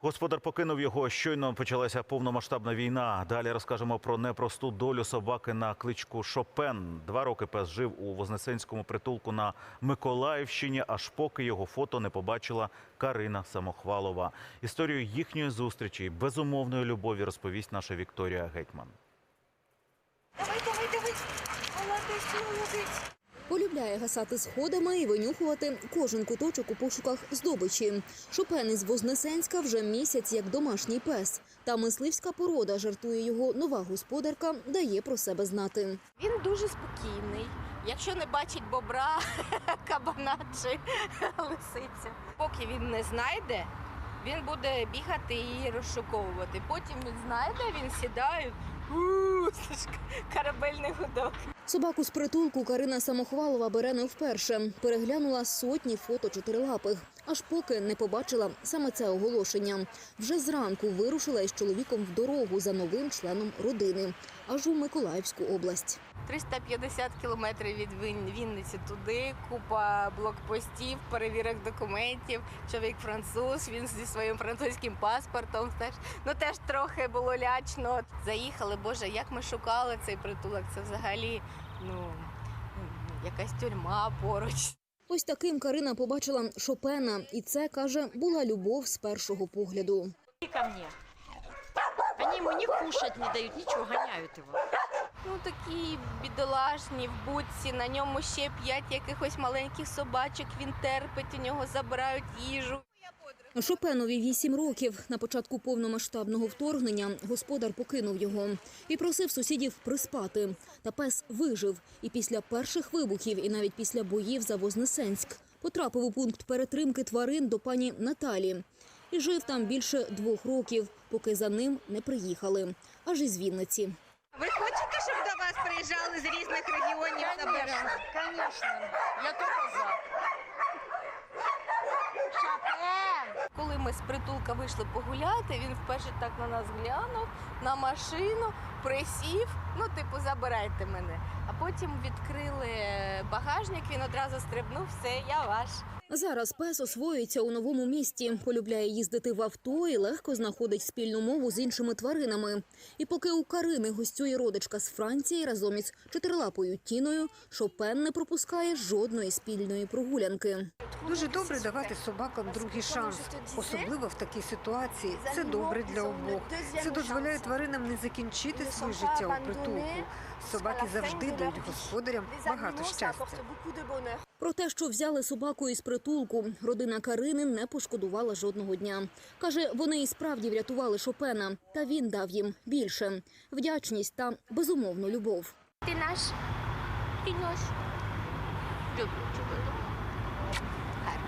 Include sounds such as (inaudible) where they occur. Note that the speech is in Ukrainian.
Господар покинув його. Щойно почалася повномасштабна війна. Далі розкажемо про непросту долю собаки на кличку Шопен. Два роки пес жив у Вознесенському притулку на Миколаївщині, аж поки його фото не побачила Карина Самохвалова. Історію їхньої зустрічі і безумовної любові розповість наша Вікторія Гетьман. Давай, давай, давай. Молодець, молодець. Полюбляє гасати сходами і винюхувати кожен куточок у пошуках здобичі. Шопен із Вознесенська вже місяць як домашній пес. Та мисливська порода жартує його нова господарка, дає про себе знати. Він дуже спокійний. Якщо не бачить бобра, (laughs) кабана чи (laughs) лисиця. Поки він не знайде, він буде бігати і розшуковувати. Потім він знайде, він сідає. У, Корабельний гудок. Собаку з притулку Карина Самохвалова бере не вперше. Переглянула сотні фото чотирилапих, аж поки не побачила саме це оголошення. Вже зранку вирушила із чоловіком в дорогу за новим членом родини, аж у Миколаївську область. 350 кілометрів від Він- Вінниці туди, купа блокпостів, перевірок документів. Чоловік француз, він зі своїм французьким паспортом. Теж ну теж трохи було лячно. Заїхали, Боже, як ми шукали цей притулок. Це взагалі ну якась тюрма поруч. Ось таким Карина побачила Шопена, і це каже була любов з першого погляду. Ко мне. Они ему ни кушать не дают, ничего, гоняют его. Ну такі бідолашні в будці. На ньому ще п'ять якихось маленьких собачок. Він терпить, у нього забирають їжу. Шопенові вісім років. На початку повномасштабного вторгнення господар покинув його і просив сусідів приспати. Та пес вижив. І після перших вибухів, і навіть після боїв за Вознесенськ, потрапив у пункт перетримки тварин до пані Наталі. І жив там більше двох років, поки за ним не приїхали. Аж із Вінниці. Ви хочете, щоб до вас приїжджали з різних регіонів? Конечно, я только за. Коли ми з притулка вийшли погуляти, він вперше так на нас глянув, на машину, присів, ну, типу, забирайте мене. А потім відкрили багажник, він одразу стрибнув, все, я ваш. Зараз пес освоюється у новому місті, полюбляє їздити в авто і легко знаходить спільну мову з іншими тваринами. І поки у Карини гостює родичка з Франції разом із чотирилапою Тіною, Шопен не пропускає жодної спільної прогулянки. Дуже добре давати собакам другий шанс, особливо в такій ситуації. Це добре для обох. Це дозволяє тваринам не закінчити своє життя у притулку. Собаки завжди дають господарям багато щастя. Про те, що взяли собаку із притулку, родина Карини не пошкодувала жодного дня. Каже, вони і справді врятували Шопена, та він дав їм більше вдячність та безумовну любов. Ти наш, ти наш. Люблю тебе.